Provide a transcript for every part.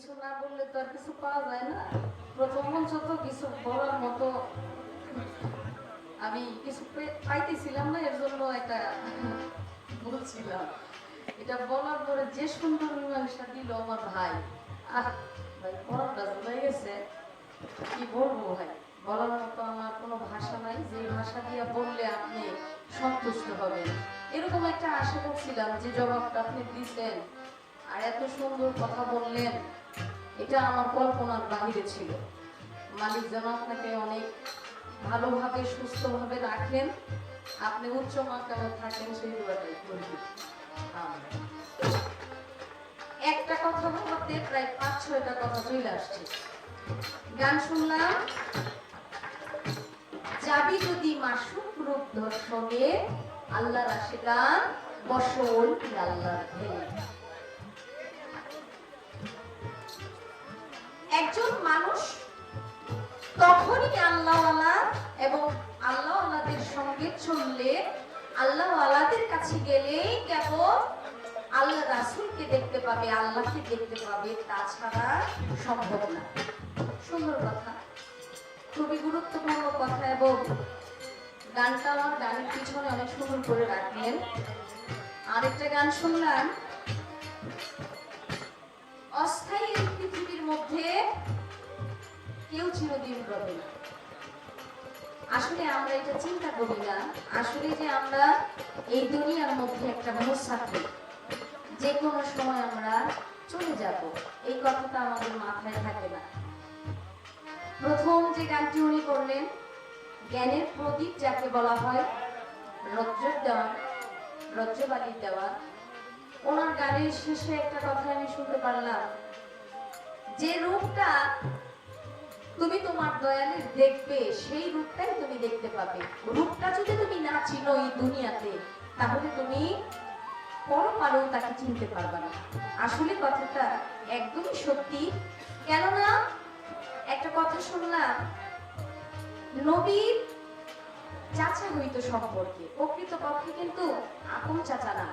কিছু না বললে তো আর কিছু পাওয়া যায় না। প্রথম মঞ্চ তো কিছু বলার মতো আমি কিছু পাইতেছিলাম না, এর জন্য এটা বলছিলাম এটা বলার পরে যে সুন্দর মীমাংসা দিল আমার ভাই। ভাই, পড়াটা ভুলে গেছে। কি বলব ভাই? বলার মতো আমার কোনো ভাষা নাই। যে ভাষা দিয়ে বললে আপনি সন্তুষ্ট হবেন। এরকম একটা আশা করছিলাম যে জবাবটা আপনি দিচ্ছেন আর এত সুন্দর কথা বললেন। এটা আমার কল্পনার বাহিরে ছিল। মালিক যেন আপনাকে অনেক ভালোভাবে, সুস্থভাবে রাখেন। আপনি উচ্চ মাত্রায় থাকেন, সেই দোয়াটাই করবি একটা কথা বলতে প্রায় পাঁচ, ছয়টা কথা চলে আসছে। গান শুনলাম, যাবি যদি মাসুক রূপ দর্শনে আল্লাহ রাশে গান বসল আল্লাহ একজন মানুষ তখনই আল্লাহওয়ালা এবং আল্লাহওয়ালাদের সঙ্গে চললে আল্লাহওয়ালাদের কাছে গেলেই কেবল আল্লাহ রাসূলকে দেখতে পাবে, আল্লাহকে দেখতে পাবে, তাছাড়া সম্ভব না। সুন্দর কথা। খুবই গুরুত্বপূর্ণ কথা এবং গানটা আমার গানের পিছনে অনেক সুন্দর করে রাখলেন। আরেকটা গান শুনলাম। অস্থায়ী এই পৃথিবীর মধ্যে কেউ চিরদিন রবে না। আসলে আমরা এটা চিন্তা করি না। আসলে যে আমরা এই দুনিয়ার মধ্যে একটা মুসাফির যে কোনো সময় আমরা চলে যাব, এই কথাটা আমাদের মাথায় থাকে না। প্রথম যে গানটি উনি করলেন, জ্ঞানের প্রদীপ যাকে বলা হয় রজ্জব দেওয়া রজ্জবালির দেওয়া, ওনার গানের শেষে একটা কথা আমি শুনতে পারলাম যে রূপটা তুমি তোমার দয়ালের দেখবে, সেই রূপটাই তুমি দেখতে পাবে। রূপটা যদি তুমি না চিনো এই দুনিয়াতে, তাহলে তুমি পরপারেও তাকে চিনতে পারবে না। আসলে কথাটা একদমই সত্যি। কেননা একটা কথা শুনলাম, নবীর চাচা হইতো সম্পর্কে। প্রকৃত পক্ষে কিন্তু আপন চাচা না।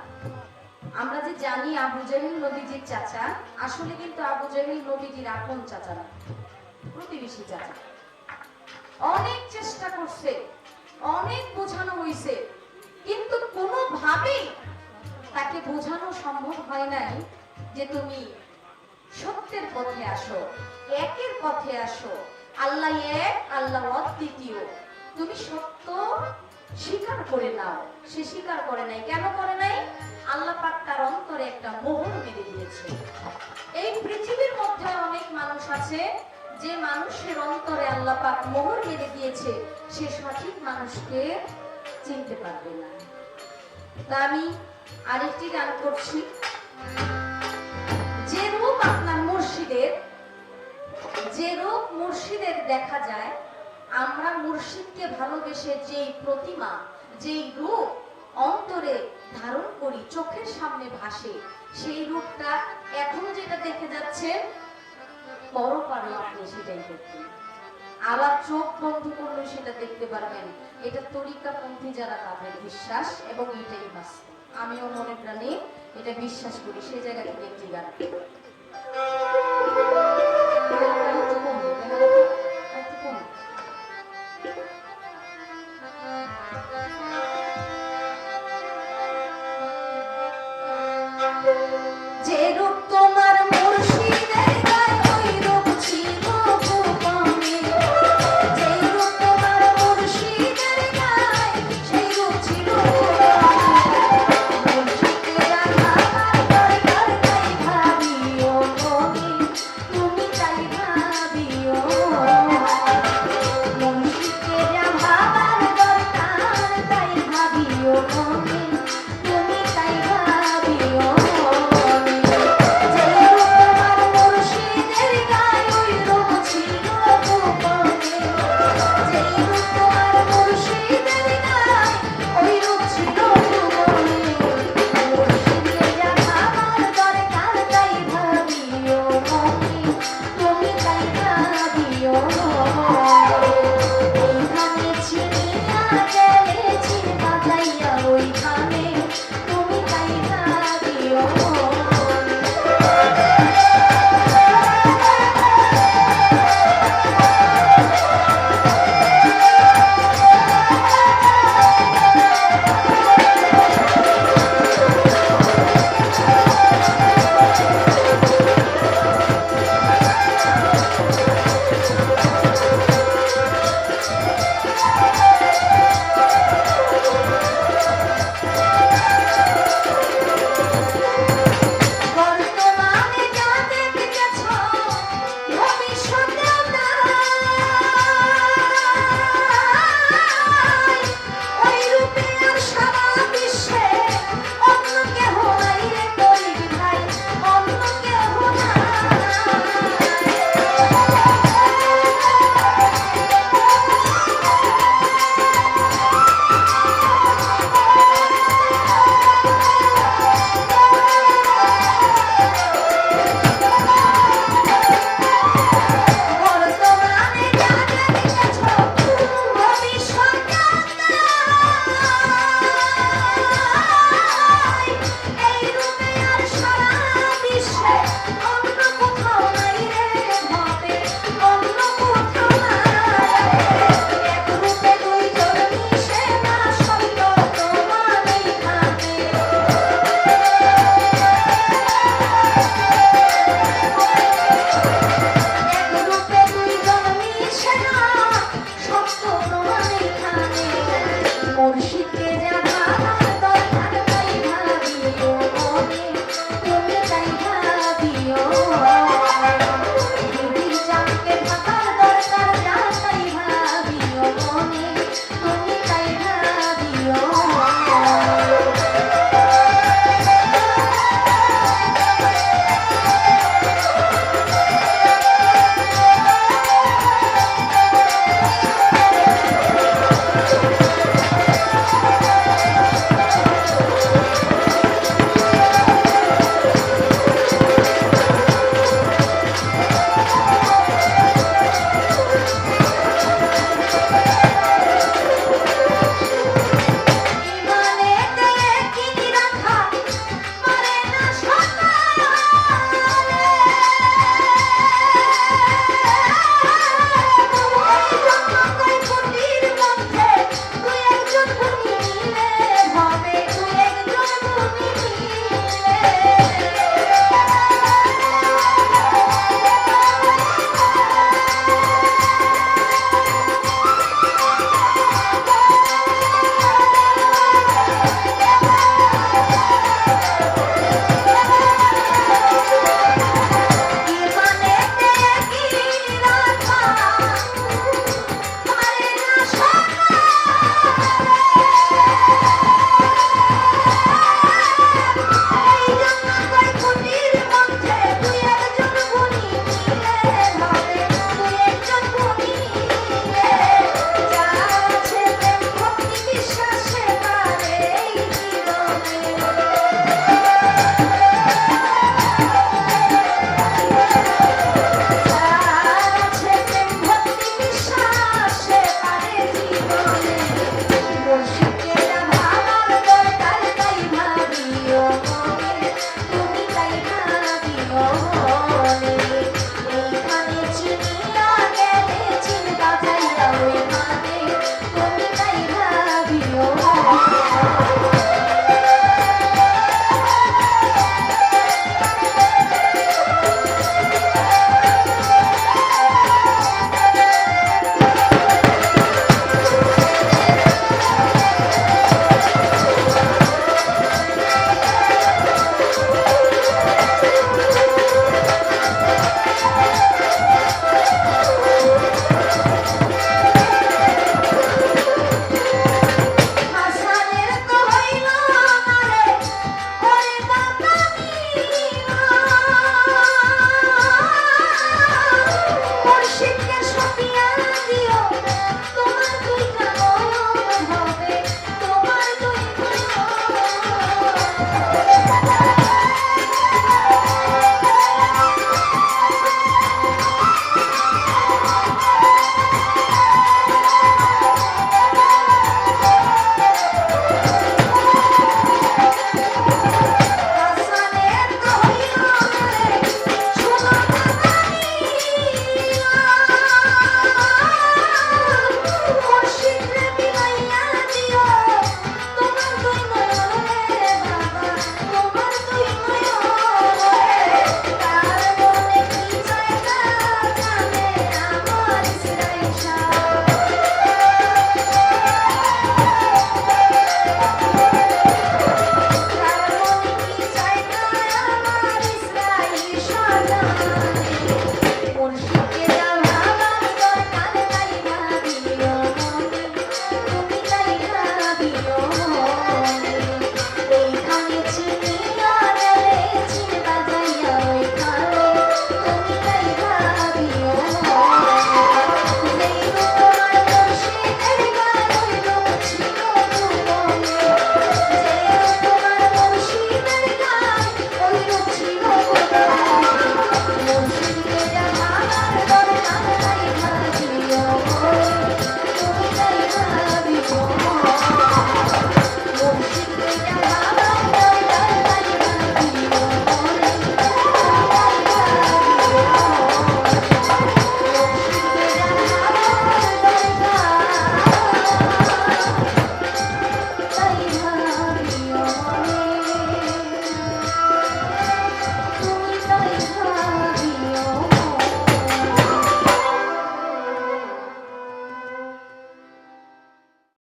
আমরা যে জানি আবু জাহিল নবীজির চাচা, আসলে কিন্তু আবু জাহিল নবীজির আপন চাচা না, প্রতিবেশী চাচা। অনেক চেষ্টা করছে, অনেক বোঝানো হয়েছে কিন্তু কোনোভাবেই তাকে বোঝানো সম্ভব হয় নাই যে তুমি সত্যের পথে আসো, একের পথে আসো, আল্লাহ এক, আল্লাহ অদ্বিতীয়। তুমি সত্য স্বীকার করে নাও। সে স্বীকার করে নাই। কেন করে নাই? আল্লাহ পাক তার অন্তরে একটা মোহর মেরে দিয়েছে। এই পৃথিবীর মধ্যে অনেক মানুষ আছে, যে মানুষের অন্তরে আল্লাহ পাক মোহর মেরে দিয়েছে, সে সঠিক মানুষকে চিনতে পারবে না। তা আমি আরেকটি গান করছি। যে রূপ আপনার মুর্শিদের, যে রূপ মুর্শিদের দেখা যায় আমরা মুর্শিদকে ভালোবেসে যেই প্রতিমা, যেই রূপ অন্তরে ধারণ করি, চোখের সামনে ভাসে, সেই রূপটা এখন যেটা দেখে পরপারে আপনি সেটাই আবার চোখ বন্ধ করলে সেটা দেখতে পারবেন। এটা তরিকাপন্থী যারা তাদের বিশ্বাস এবং এটাই বাস্তব। আমিও মনে প্রাণে এটা বিশ্বাস করি সেই জায়গা থেকে একটি গান।